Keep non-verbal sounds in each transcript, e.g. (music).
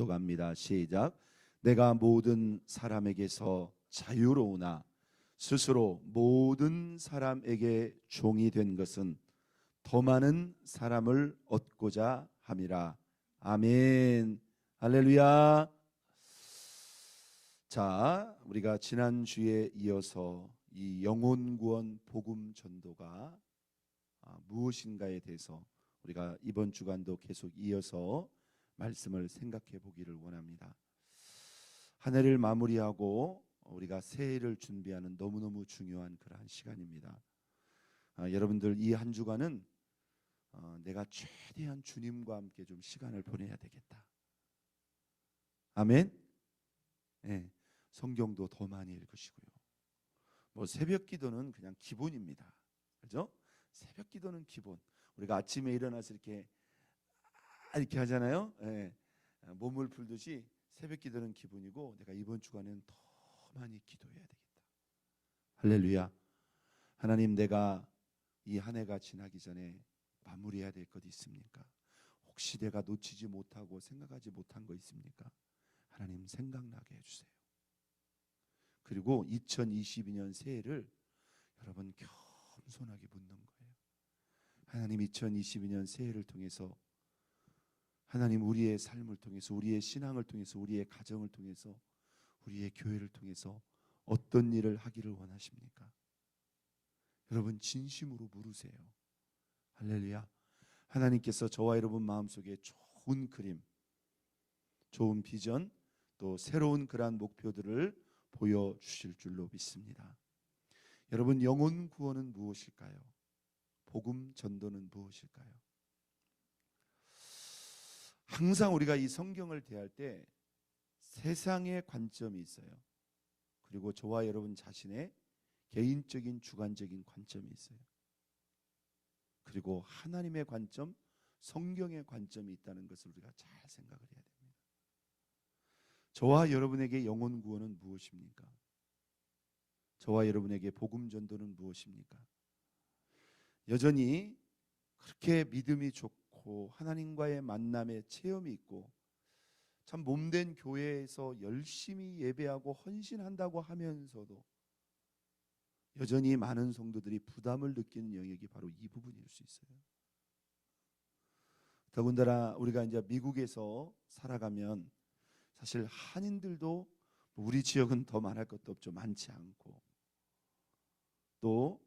합독합니다. 시작. 내가 모든 사람에게서 자유로우나 스스로 모든 사람에게 종이 된 것은 더 많은 사람을 얻고자 함이라. 아멘. 할렐루야. 자, 우리가 지난 주에 이어서 이 영혼 구원 복음 전도가 아, 무엇인가에 대해서 우리가 이번 주간도 계속 이어서 말씀을 생각해 보기를 원합니다. 한 해를 마무리하고 우리가 새해를 준비하는 너무너무 중요한 그러한 시간입니다. 아, 여러분들 이 한 주간은 어, 내가 최대한 주님과 함께 좀 시간을 보내야 되겠다. 아멘. 예, 성경도 더 많이 읽으시고요. 뭐 새벽 기도는 그냥 기본입니다. 그죠? 새벽 기도는 기본. 우리가 아침에 일어나서 이렇게 아, 이렇게 하잖아요. 예, 몸을 풀듯이 새벽 기도는 기본이고 내가 이번 주간에는 더 많이 기도해야 되겠다. 할렐루야. 하나님 내가 이 한 해가 지나기 전에 마무리해야 될 것 있습니까? 혹시 내가 놓치지 못하고 생각하지 못한 거 있습니까? 하나님 생각나게 해주세요. 그리고 2022년 새해를 여러분 겸손하게 묻는 거예요. 하나님 2022년 새해를 통해서 하나님 우리의 삶을 통해서 우리의 신앙을 통해서 우리의 가정을 통해서 우리의 교회를 통해서 어떤 일을 하기를 원하십니까? 여러분 진심으로 물으세요. 할렐루야. 하나님께서 저와 여러분 마음속에 좋은 그림, 좋은 비전, 또 새로운 그러한 목표들을 보여 주실 줄로 믿습니다. 여러분 영혼 구원은 무엇일까요? 복음 전도는 무엇일까요? 항상 우리가 이 성경을 대할 때 세상의 관점이 있어요. 그리고 저와 여러분 자신의 개인적인 주관적인 관점이 있어요. 그리고 하나님의 관점, 성경의 관점이 있다는 것을 우리가 잘 생각을 해야 됩니다. 저와 여러분에게 영혼 구원은 무엇입니까? 저와 여러분에게 복음 전도는 무엇입니까? 여전히 그렇게 믿음이 좋고 하나님과의 만남의 체험이 있고 참 몸된 교회에서 열심히 예배하고 헌신한다고 하면서도 여전히 많은 성도들이 부담을 느끼는 영역이 바로 이 부분일 수 있어요. 더군다나 우리가 이제 미국에서 살아가면 사실 한인들도 우리 지역은 더 말할 것도 없죠. 많지 않고 또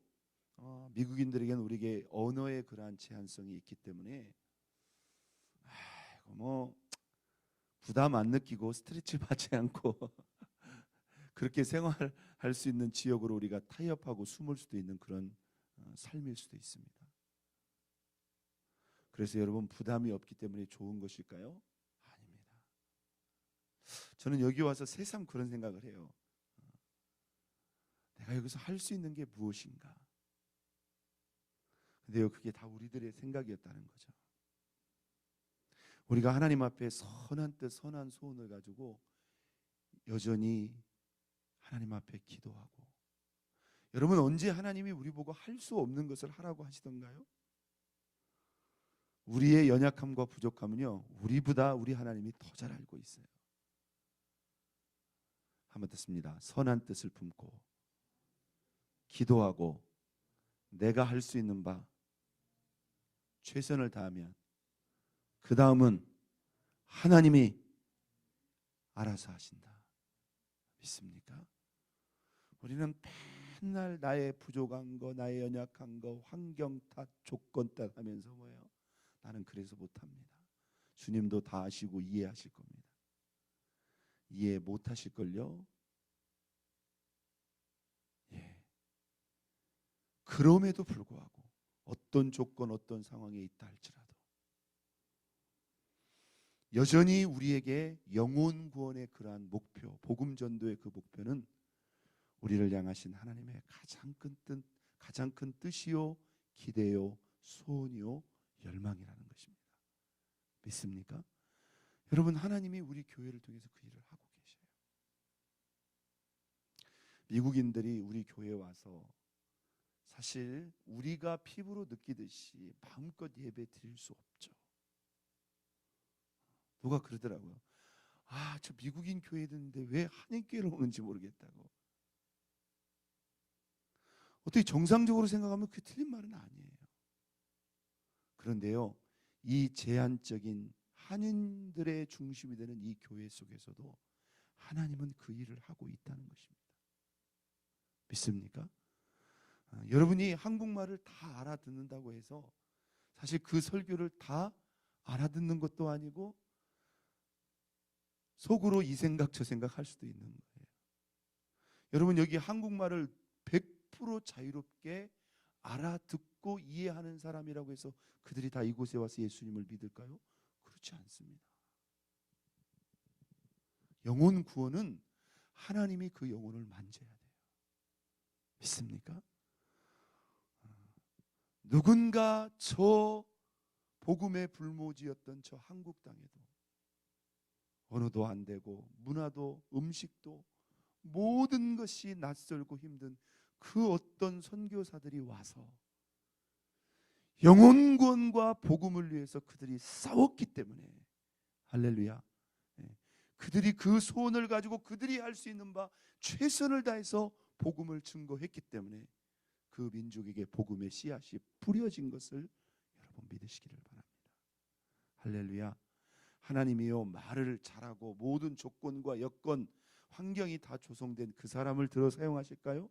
어, 미국인들에게는 우리에게 언어의 그러한 제한성이 있기 때문에 아이고 뭐 부담 안 느끼고 스트레치 받지 않고 (laughs) 그렇게 생활할 수 있는 지역으로 우리가 타협하고 숨을 수도 있는 그런 어, 삶일 수도 있습니다. 그래서 여러분 부담이 없기 때문에 좋은 것일까요? 아닙니다. 저는 여기 와서 새삼 그런 생각을 해요. 어, 내가 여기서 할 수 있는 게 무엇인가? 근데요, 그게 다 우리들의 생각이었다는 거죠. 우리가 하나님 앞에 선한 뜻, 선한 소원을 가지고 여전히 하나님 앞에 기도하고 여러분 언제 하나님이 우리 보고 할 수 없는 것을 하라고 하시던가요? 우리의 연약함과 부족함은요 우리보다 우리 하나님이 더 잘 알고 있어요. 한번 듣습니다. 선한 뜻을 품고 기도하고 내가 할 수 있는 바 최선을 다하면 그 다음은 하나님이 알아서 하신다. 믿습니까? 우리는 맨날 나의 부족한 거, 나의 연약한 거, 환경 탓, 조건 탓 하면서 뭐예요? 나는 그래서 못합니다. 주님도 다 아시고 이해하실 겁니다. 이해 못 하실 걸요? 예. 그럼에도 불구하고 어떤 조건, 어떤 상황에 있다 할지라도 여전히 우리에게 영혼 구원의 그러한 목표, 복음 전도의 그 목표는 우리를 향하신 하나님의 가장 큰 뜻, 가장 큰 뜻이요, 기대요, 소원이요, 열망이라는 것입니다. 믿습니까? 여러분 하나님이 우리 교회를 통해서 그 일을 하고 계셔요. 미국인들이 우리 교회에 와서 사실 우리가 피부로 느끼듯이 마음껏 예배 드릴 수 없죠. 누가 그러더라고요. 아, 저 미국인 교회에 있는데 왜 한인 교회를 오는지 모르겠다고. 어떻게 정상적으로 생각하면 그 틀린 말은 아니에요. 그런데요, 이 제한적인 한인들의 중심이 되는 이 교회 속에서도 하나님은 그 일을 하고 있다는 것입니다. 믿습니까? 아, 여러분이 한국말을 다 알아듣는다고 해서 사실 그 설교를 다 알아듣는 것도 아니고 속으로 이 생각 저 생각 할 수도 있는 거예요. 여러분 여기 한국말을 100% 자유롭게 알아듣고 이해하는 사람이라고 해서 그들이 다 이곳에 와서 예수님을 믿을까요? 그렇지 않습니다. 영혼 구원은 하나님이 그 영혼을 만져야 돼요. 믿습니까? 누군가 저 복음의 불모지였던 저 한국 땅에도 언어도 안 되고 문화도 음식도 모든 것이 낯설고 힘든 그 어떤 선교사들이 와서 영혼 구원과 복음을 위해서 그들이 싸웠기 때문에 할렐루야. 예. 그들이 그 소원을 가지고 그들이 할 수 있는 바 최선을 다해서 복음을 증거했기 때문에 그 민족에게 복음의 씨앗이 뿌려진 것을 여러분 믿으시기를 바랍니다. 할렐루야. 하나님이요 말을 잘하고 모든 조건과 여건 환경이 다 조성된 그 사람을 들어 사용하실까요?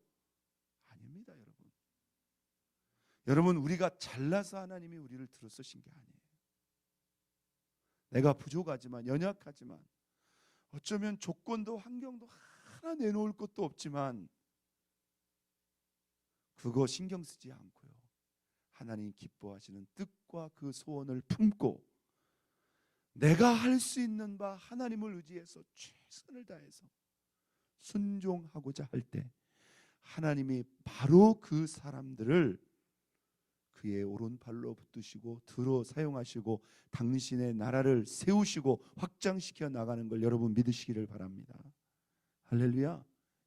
아닙니다, 여러분. 여러분 우리가 잘나서 하나님이 우리를 들어 쓰신 게 아니에요. 내가 부족하지만 연약하지만 어쩌면 조건도 환경도 하나 내놓을 것도 없지만 그거 신경 쓰지 않고요. 하나님 기뻐하시는 뜻과 그 소원을 품고 내가 할 수 있는 바 하나님을 의지해서 최선을 다해서 순종하고자 할 때 하나님이 바로 그 사람들을 그의 오른팔로 붙드시고 들어 사용하시고 당신의 나라를 세우시고 확장시켜 나가는 걸 여러분 믿으시기를 바랍니다. 할렐루야.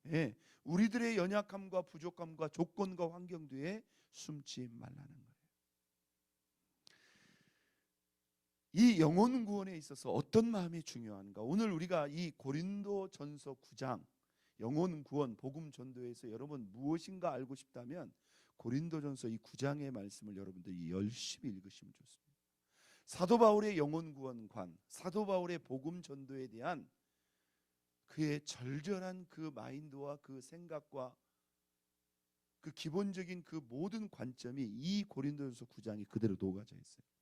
예, 우리들의 연약함과 부족함과 조건과 환경 뒤에 숨지 말라는 거예요. 이 영혼 구원에 있어서 어떤 마음이 중요한가? 오늘 우리가 이 고린도 전서 9장 영혼 구원 복음 전도에서 여러분 무엇인가 알고 싶다면 고린도 전서 이 9장의 말씀을 여러분들이 열심히 읽으시면 좋습니다. 사도 바울의 영혼 구원관, 사도 바울의 복음 전도에 대한 그의 절절한 그 마인드와 그 생각과 그 기본적인 그 모든 관점이 이 고린도전서 9장이 그대로 녹아져 있어요.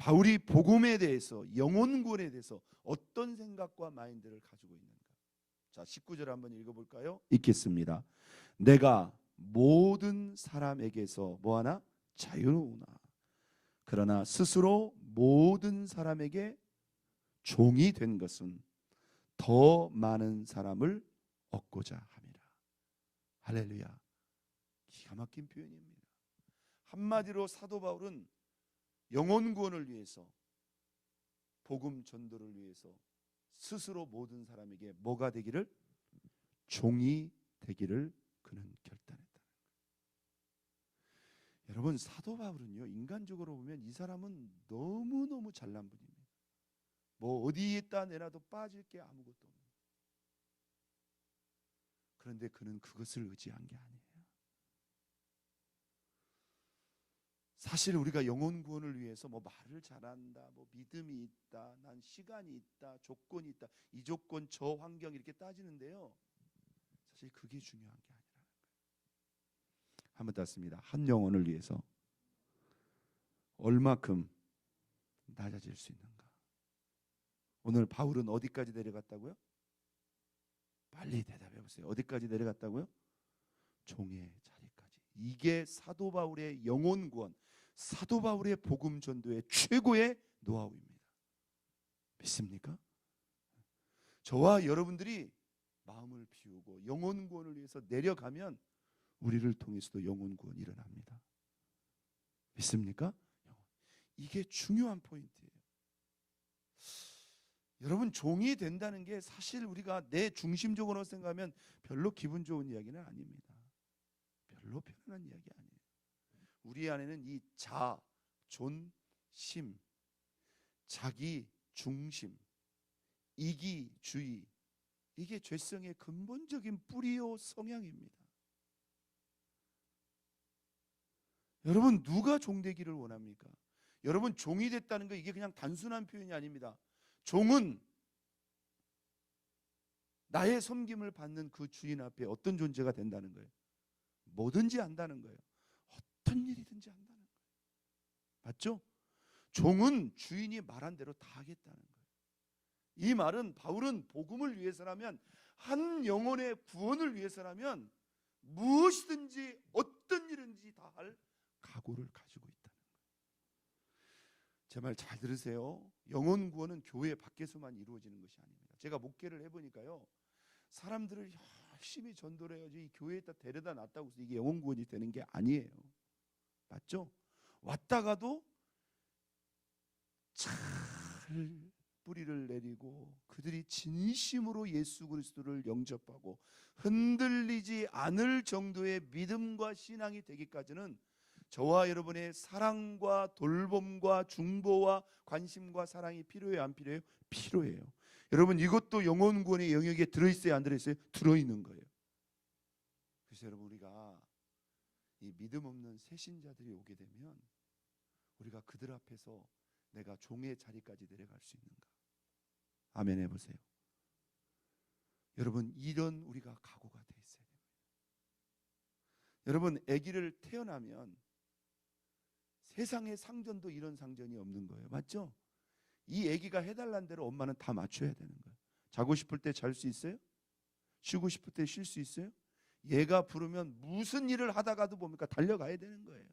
바울이 복음에 대해서 영혼 구원에 대해서 어떤 생각과 마인드를 가지고 있는가? 자, 19절 한번 읽어 볼까요? 읽겠습니다. 내가 모든 사람에게서 뭐 하나 자유로우나 그러나 스스로 모든 사람에게 종이 된 것은 더 많은 사람을 얻고자 함이라. 할렐루야. 기가 막힌 표현입니다. 한마디로 사도 바울은 영혼 구원을 위해서 복음 전도를 위해서 스스로 모든 사람에게 뭐가 되기를 종이 되기를 그는 결단했다. 여러분 사도 바울은요 인간적으로 보면 이 사람은 너무 너무 잘난 분입니다. 뭐 어디에다 내놔도 빠질 게 아무것도 없는. 그런데 그는 그것을 의지한 게 아니에요. 사실 우리가 영혼 구원을 위해서 뭐 말을 잘한다, 뭐 믿음이 있다, 난 시간이 있다, 조건이 있다, 이 조건 저 환경 이렇게 따지는데요. 사실 그게 중요한 게 아니라는 거예요. 한번 땄습니다. 한 영혼을 위해서 얼마큼 낮아질 수 있는가? 오늘 바울은 어디까지 내려갔다고요? 빨리 대답해 보세요. 어디까지 내려갔다고요? 종의 자리까지. 이게 사도 바울의 영혼 구원, 사도 바울의 복음 전도의 최고의 노하우입니다. 믿습니까? 저와 여러분들이 마음을 비우고 영혼 구원을 위해서 내려가면 우리를 통해서도 영혼 구원 일어납니다. 믿습니까? 이게 중요한 포인트예요. 여러분 종이 된다는 게 사실 우리가 내 중심적으로 생각하면 별로 기분 좋은 이야기는 아닙니다. 별로 편안한 이야기 아니에요. 우리 안에는 이 자, 존, 심, 자기 중심 이기주의 이게 죄성의 근본적인 뿌리요 성향입니다. 여러분 누가 종되기를 원합니까? 여러분 종이 됐다는 거 이게 그냥 단순한 표현이 아닙니다. 종은 나의 섬김을 받는 그 주인 앞에 어떤 존재가 된다는 거예요. 뭐든지 안다는 거예요. 어떤 일이든지 한다는 거예요. 맞죠? 종은 주인이 말한 대로 다 하겠다는 거예요. 이 말은 바울은 복음을 위해서라면 한 영혼의 구원을 위해서라면 무엇이든지 어떤 일인지 다 할 각오를 가지고 있다는 거예요. 제 말 잘 들으세요. 영혼 구원은 교회 밖에서만 이루어지는 것이 아닙니다. 제가 목회를 해보니까요. 사람들을 열심히 전도를 해야지 이 교회에다 데려다 놨다고 해서 이게 영혼 구원이 되는 게 아니에요. 맞죠? 왔다가도 잘 뿌리를 내리고 그들이 진심으로 예수 그리스도를 영접하고 흔들리지 않을 정도의 믿음과 신앙이 되기까지는 저와 여러분의 사랑과 돌봄과 중보와 관심과 사랑이 필요해요 안 필요해요? 필요해요. 여러분 이것도 영혼 구원의 영역에 들어 있어요 안 들어 있어요? 들어 있는 거예요. 그래서 여러분 우리가 이 믿음 없는 새신자들이 오게 되면 우리가 그들 앞에서 내가 종의 자리까지 내려갈 수 있는가? 아멘 해보세요. 여러분 이런 우리가 각오가 돼 있어야 됩니다. 여러분 아기를 태어나면 세상의 상전도 이런 상전이 없는 거예요. 맞죠? 이 아기가 해달란 대로 엄마는 다 맞춰야 되는 거예요. 자고 싶을 때 잘 수 있어요? 쉬고 싶을 때 쉴 수 있어요? 얘가 부르면 무슨 일을 하다가도 뭡니까 달려가야 되는 거예요.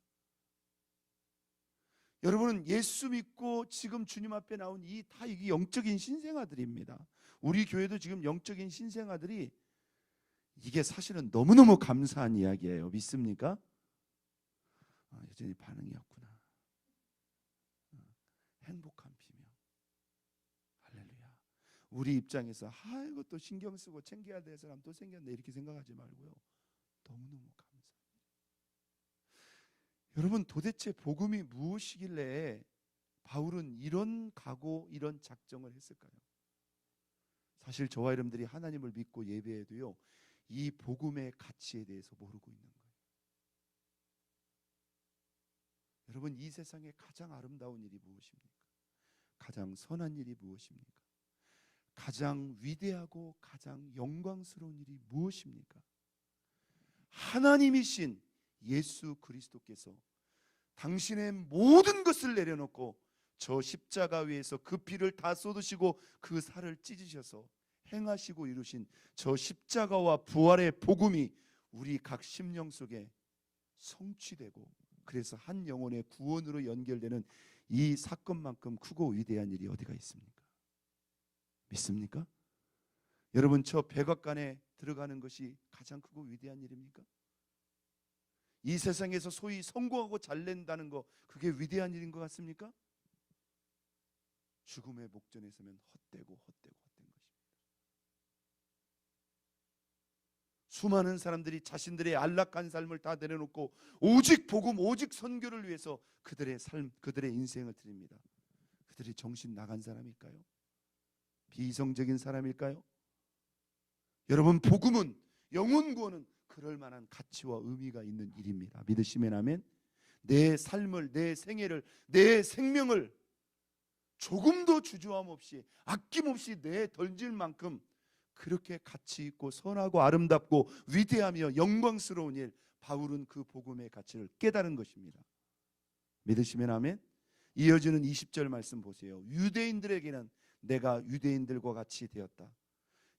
여러분은 예수 믿고 지금 주님 앞에 나온 이 다 이게 영적인 신생아들입니다. 우리 교회도 지금 영적인 신생아들이 이게 사실은 너무너무 감사한 이야기예요. 믿습니까? 아, 여전히 반응이 없구나. 어, 비명. 우리 입장에서 아 이것도 신경 쓰고 챙겨야 될 사람 또 생겼네 이렇게 생각하지 말고요. 너무너무 감사. 여러분 도대체 복음이 무엇이길래 바울은 이런 각오, 이런 작정을 했을까요? 사실 저와 여러분들이 하나님을 믿고 예배해도요. 이 복음의 가치에 대해서 모르고 있는 거예요. 여러분 이 세상에 가장 아름다운 일이 무엇입니까? 가장 선한 일이 무엇입니까? 가장 위대하고 가장 영광스러운 일이 무엇입니까? 하나님이신 예수 그리스도께서 당신의 모든 것을 내려놓고 저 십자가 위에서 그 피를 다 쏟으시고 그 살을 찢으셔서 행하시고 이루신 저 십자가와 부활의 복음이 우리 각 심령 속에 성취되고 그래서 한 영혼의 구원으로 연결되는 이 사건만큼 크고 위대한 일이 어디가 있습니까? 믿습니까? 여러분 저 백악관에 들어가는 것이 가장 크고 위대한 일입니까? 이 세상에서 소위 성공하고 잘 낸다는 거 그게 위대한 일인 것 같습니까? 죽음의 목전에 서면 헛되고 헛되고 헛된 것입니다. 수많은 사람들이 자신들의 안락한 삶을 다 내려놓고 오직 복음, 오직 선교를 위해서 그들의 삶, 그들의 인생을 드립니다. 그들이 정신 나간 사람일까요? 비이성적인 사람일까요? 여러분 복음은 영혼 구원은 그럴 만한 가치와 의미가 있는 일입니다. 믿으시면 아멘. 내 삶을 내 생애를 내 생명을 조금도 주저함 없이 아낌없이 내 던질 만큼 그렇게 가치 있고 선하고 아름답고 위대하며 영광스러운 일 바울은 그 복음의 가치를 깨달은 것입니다. 믿으시면 아멘. 이어지는 20절 말씀 보세요. 유대인들에게는 내가 유대인들과 같이 되었다.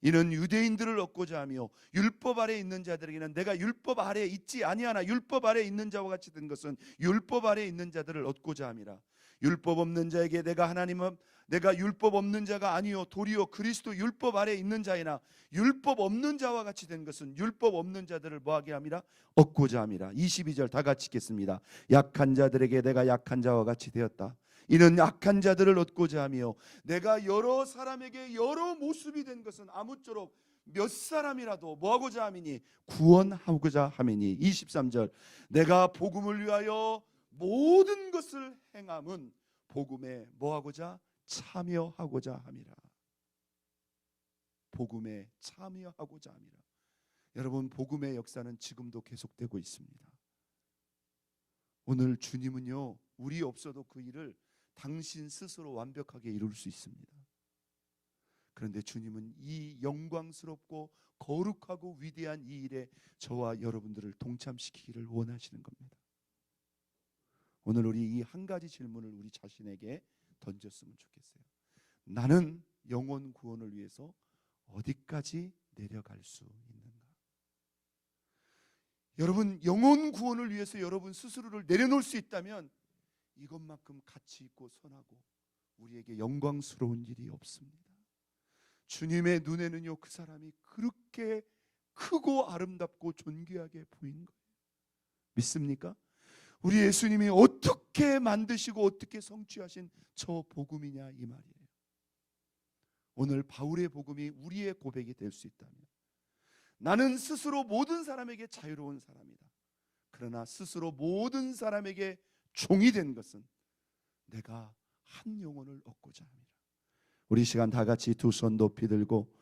이는 유대인들을 얻고자 하며 율법 아래 있는 자들에게는 내가 율법 아래 있지 아니하나 율법 아래 있는 자와 같이 된 것은 율법 아래 있는 자들을 얻고자 함이라. 율법 없는 자에게 내가 하나님은 내가 율법 없는 자가 아니요 도리어 그리스도 율법 아래 있는 자이나 율법 없는 자와 같이 된 것은 율법 없는 자들을 뭐하게 함이라 얻고자 함이라 22절 다 같이 읽겠습니다 약한 자들에게 내가 약한 자와 같이 되었다 이는 약한 자들을 얻고자 하며 내가 여러 사람에게 여러 모습이 된 것은 아무쪼록 몇 사람이라도 뭐하고자 함이니? 구원하고자 함이니. 23절. 내가 복음을 위하여 모든 것을 행함은 복음에 뭐하고자? 참여하고자 함이라. 복음에 참여하고자 함이라. 여러분 복음의 역사는 지금도 계속되고 있습니다. 오늘 주님은요 우리 없어도 그 일을 당신 스스로 완벽하게 이룰 수 있습니다. 그런데 주님은 이 영광스럽고 거룩하고 위대한 이 일에 저와 여러분들을 동참시키기를 원하시는 겁니다. 오늘 우리 이 한 가지 질문을 우리 자신에게 던졌으면 좋겠어요. 나는 영혼 구원을 위해서 어디까지 내려갈 수 있는가? 여러분 영혼 구원을 위해서 여러분 스스로를 내려놓을 수 있다면 이것만큼 가치 있고 선하고 우리에게 영광스러운 일이 없습니다. 주님의 눈에는요 그 사람이 그렇게 크고 아름답고 존귀하게 보인 거예요. 믿습니까? 우리 예수님이 어떻게 만드시고 어떻게 성취하신 저 복음이냐 이 말이에요. 오늘 바울의 복음이 우리의 고백이 될 수 있다면 나는 스스로 모든 사람에게 자유로운 사람이다. 그러나 스스로 모든 사람에게 종이 된 것은 내가 한 영혼을 얻고자 합니다. 우리 시간 다 같이 두 손 높이 들고